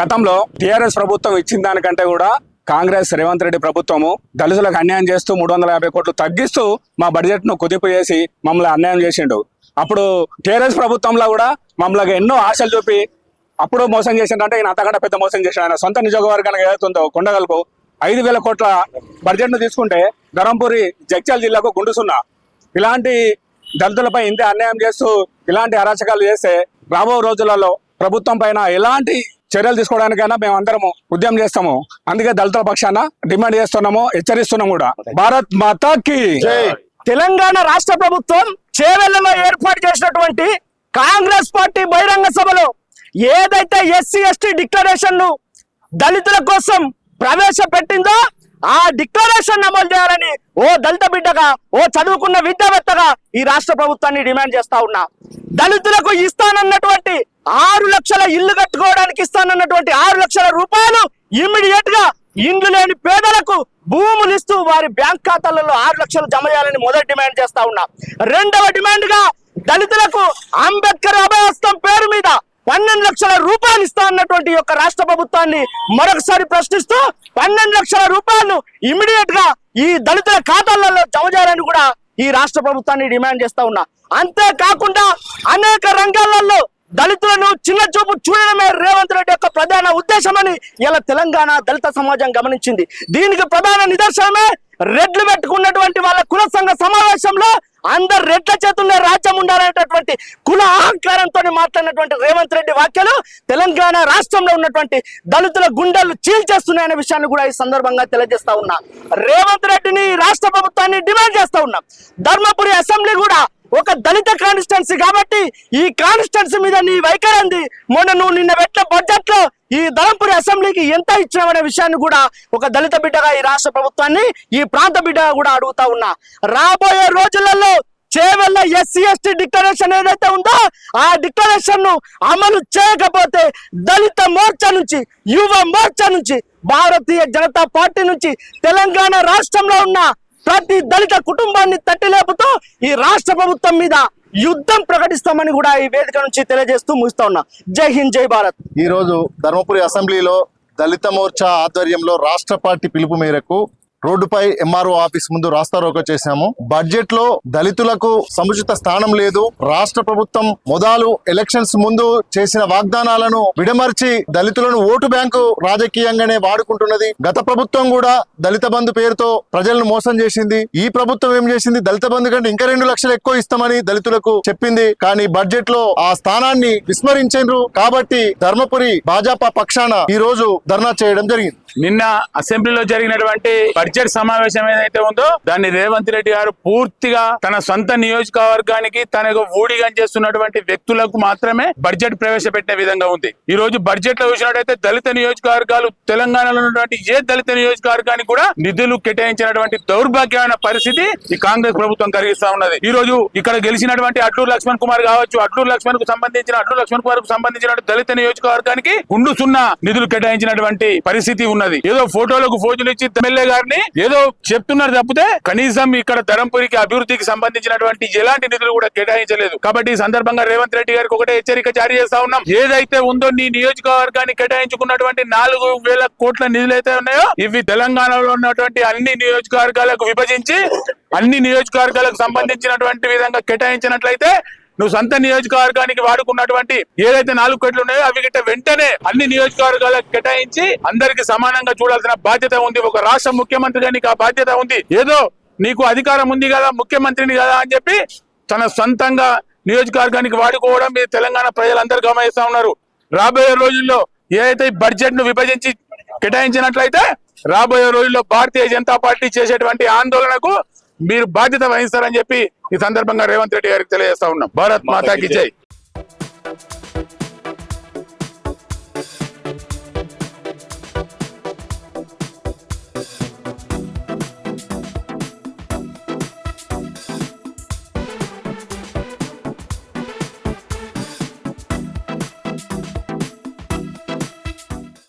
గతంలో టిఆర్ఎస్ ప్రభుత్వం ఇచ్చిన దానికంటే కూడా కాంగ్రెస్ రేవంత్ రెడ్డి ప్రభుత్వము దళితులకు అన్యాయం చేస్తూ మూడు వందల యాభై కోట్లు తగ్గిస్తూ మా బడ్జెట్ను కుదింపు చేసి మమ్మల్ని అన్యాయం చేసిండు. అప్పుడు టిఆర్ఎస్ ప్రభుత్వంలో కూడా మమ్మల్ని ఎన్నో ఆశలు చూపి అప్పుడు మోసం చేసిండంటే ఈయన అంతకంటే పెద్ద మోసం చేసిన ఆయన సొంత నియోజకవర్గానికి ఏదైతుందో కొండగలకు ఐదు వేల కోట్ల బడ్జెట్ను తీసుకుంటే ధరంపూరి జగ్చల్ జిల్లాకు గుండుసున్నా ఇలాంటి దళితులపై ఇంత అన్యాయం చేస్తూ ఇలాంటి అరాచకాలు చేస్తే రాబో రోజులలో ప్రభుత్వం పైన ఎలాంటి చర్యలు తీసుకోవడానికైనా మేము అందరము ఉద్యమం చేస్తాము. అందుకే దళితుల పక్షాన డిమాండ్ చేస్తున్నాము హెచ్చరిస్తున్నాం కూడా. భారత్ మాతాకి. తెలంగాణ రాష్ట్ర ప్రభుత్వం చేవెళ్ళలో ఏర్పాటు చేసినటువంటి కాంగ్రెస్ పార్టీ బహిరంగ సభలో ఏదైతే ఎస్సీ ఎస్టీ డిక్లరేషన్ను దళితుల కోసం ప్రవేశపెట్టిందో ఆ డిక్లరేషన్ అమలు చేయాలని ఓ దళిత బిడ్డగా ఓ చదువుకున్న విద్యావేత్తగా ఈ రాష్ట్ర ప్రభుత్వాన్ని డిమాండ్ చేస్తా ఉన్నా. దళితులకు ఇస్తానన్నటువంటి ఆరు లక్షల ఇల్లు కట్టుకోవడానికి ఇస్తానన్నటువంటి ఆరు లక్షల రూపాయలు ఇమ్మీడియట్గా ఇండ్లు లేని పేదలకు భూములు ఇస్తూ వారి బ్యాంక్ ఖాతాలలో ఆరు లక్షలు జమ చేయాలని మొదటి డిమాండ్ చేస్తా ఉన్నా. రెండవ డిమాండ్గా దళితులకు అంబేద్కర్ అభయహస్తం పేరు మీద పన్నెండు లక్షల రూపాయలు ఇస్తా అన్నటువంటి యొక్క రాష్ట్ర ప్రభుత్వాన్ని మరొకసారి ప్రశ్నిస్తూ పన్నెండు లక్షల రూపాయలు ఇమ్మీడియట్గా ఈ దళితుల ఖాతాలలో జమ చేయాలని కూడా ఈ రాష్ట్ర ప్రభుత్వాన్ని డిమాండ్ చేస్తా ఉన్నా. అంతేకాకుండా అనేక రంగాలలో దళితులను చిన్న చూపు చూడడమే రేవంత్ రెడ్డి యొక్క ప్రధాన ఉద్దేశమని ఇలా తెలంగాణ దళిత సమాజం గమనించింది. దీనికి ప్రధాన నిదర్శనమే రెడ్లు పెట్టుకున్నటువంటి వాళ్ళ కుల సంఘ సమావేశంలో అందరు రెడ్ల చేతుల్లో రాజ్యం ఉండాలనేటటువంటి కుల అహంకారంతో మాట్లాడినటువంటి రేవంత్ రెడ్డి వ్యాఖ్యలు తెలంగాణ రాష్ట్రంలో ఉన్నటువంటి దళితుల గుండెలు చీల్చేస్తున్నాయనే విషయాన్ని కూడా ఈ సందర్భంగా తెలియజేస్తా ఉన్నా. రేవంత్ రెడ్డిని రాష్ట్ర ప్రభుత్వాన్ని డిమాండ్ చేస్తా ఉన్నాం. ధర్మపురి అసెంబ్లీ కూడా ఒక దళిత కాన్స్టిట్యున్సీ కాబట్టి ఈ కాన్స్టిట్యున్సీ మీద నీ వైఖరి మొన్న నువ్వు నిన్న పెట్టిన బడ్జెట్లో ఈ ధరంపురి అసెంబ్లీకి ఎంత ఇచ్చినామనే విషయాన్ని కూడా ఒక దళిత బిడ్డగా ఈ రాష్ట్ర ప్రభుత్వాన్ని ఈ ప్రాంత బిడ్డగా కూడా అడుగుతా ఉన్నా. రాబోయే రోజులలో చేవల్ల ఎస్సీ ఎస్టీ డిక్లరేషన్ ఏదైతే ఉందో ఆ డిక్లరేషన్ను అమలు చేయకపోతే దళిత మోర్చా నుంచి యువ మోర్చా నుంచి భారతీయ జనతా పార్టీ నుంచి తెలంగాణ రాష్ట్రంలో ఉన్న ప్రతి దళిత కుటుంబాన్ని తట్టి లేపుతూ ఈ రాష్ట్ర ప్రభుత్వం మీద యుద్ధం ప్రకటిస్తామని కూడా ఈ వేదిక నుంచి తెలియజేస్తూ ముగిస్తా ఉన్నా. జై హింద్ జై భారత్. ఈ రోజు ధర్మపురి అసెంబ్లీలో దళిత మోర్చా ఆధ్వర్యంలో రాష్ట్ర పార్టీ పిలుపు మేరకు రోడ్డుపై ఎంఆర్ఓ ఆఫీస్ ముందు రాస్తారోకో చేశాము. బడ్జెట్లో దళితులకు సముచిత స్థానం లేదు. రాష్ట్ర ప్రభుత్వం మొదలు ఎలక్షన్స్ ముందు చేసిన వాగ్దానాలను విడమర్చి దళితులను ఓటు బ్యాంకు రాజకీయంగానే వాడుకుంటున్నది. గత ప్రభుత్వం కూడా దళిత బంధు పేరుతో ప్రజలను మోసం చేసింది. ఈ ప్రభుత్వం ఏం చేసింది? దళిత బంధు కంటే ఇంకా రెండు లక్షలు ఎక్కువ ఇస్తామని దళితులకు చెప్పింది. కానీ బడ్జెట్లో ఆ స్థానాన్ని విస్మరించారు కాబట్టి ధర్మపురి భాజపా పక్షాన ఈ రోజు ధర్నా చేయడం జరిగింది. నిన్న అసెంబ్లీలో జరిగినటువంటి బడ్జెట్ సమావేశం ఏదైతే ఉందో దాన్ని రేవంత్ రెడ్డి గారు పూర్తిగా తన సొంత నియోజకవర్గానికి తనకు ఊడిగా చేస్తున్నటువంటి వ్యక్తులకు మాత్రమే బడ్జెట్ ప్రవేశపెట్టిన విధంగా ఉంది. ఈ రోజు బడ్జెట్లో చూసినట్టయితే దళిత నియోజకవర్గాలు తెలంగాణలో ఉన్నటువంటి ఏ దళిత నియోజకవర్గానికి కూడా నిధులు కేటాయించినటువంటి దౌర్భాగ్యమైన పరిస్థితి ఈ కాంగ్రెస్ ప్రభుత్వం కలిగిస్తా ఉన్నది. ఈ రోజు ఇక్కడ గెలిచినటువంటి అట్లూరు లక్ష్మణ్ కుమార్ కావచ్చు అట్లూరు లక్ష్మణ్కు సంబంధించిన అట్లూరు లక్ష్మణ్ కుమార్కు సంబంధించిన దళిత నియోజకవర్గానికి గుండు సున్నా నిధులు కేటాయించినటువంటి పరిస్థితి ఉన్నది. ఏదో ఫోటోలకు ఫోజులు ఇచ్చి ఎమ్మెల్యే గారిని ఏదో చెప్తున్నారు తప్పితే కనీసం ఇక్కడ ధరంపురికి అభివృద్ధికి సంబంధించినటువంటి ఎలాంటి నిధులు కూడా కేటాయించలేదు. కాబట్టి ఈ సందర్భంగా రేవంత్ రెడ్డి గారికి ఒకటే హెచ్చరిక జారీ చేస్తా ఉన్నాం. ఏదైతే ఉందో నీ నియోజకవర్గాన్ని కేటాయించుకున్నటువంటి నాలుగు వేల కోట్ల నిధులు అయితే ఉన్నాయో ఇవి తెలంగాణలో ఉన్నటువంటి అన్ని నియోజకవర్గాలకు విభజించి అన్ని నియోజకవర్గాలకు సంబంధించినటువంటి విధంగా కేటాయించినట్లయితే నువ్వు సొంత నియోజకవర్గానికి వాడుకున్నటువంటి ఏదైతే నాలుగు కోట్లు ఉన్నాయో అవి గిట్ట వెంటనే అన్ని నియోజకవర్గాలకు కేటాయించి అందరికి సమానంగా చూడాల్సిన బాధ్యత ఉంది. ఒక రాష్ట్ర ముఖ్యమంత్రిగా నీకు ఆ బాధ్యత ఉంది. ఏదో నీకు అధికారం ఉంది కదా ముఖ్యమంత్రిని కదా అని చెప్పి తన సొంతంగా నియోజకవర్గానికి వాడుకోవడం మీ తెలంగాణ ప్రజలందరూ గమనిస్తా ఉన్నారు. రాబోయే రోజుల్లో ఏదైతే బడ్జెట్ను విభజించి కేటాయించినట్లయితే రాబోయే రోజుల్లో భారతీయ జనతా పార్టీ చేసేటువంటి ఆందోళనకు మీరు బాధ్యత వహిస్తారని చెప్పి ఈ సందర్భంగా రేవంత్ రెడ్డి గారికి తెలియజేస్తా ఉన్నాం. భారత్ మాతాకి జై.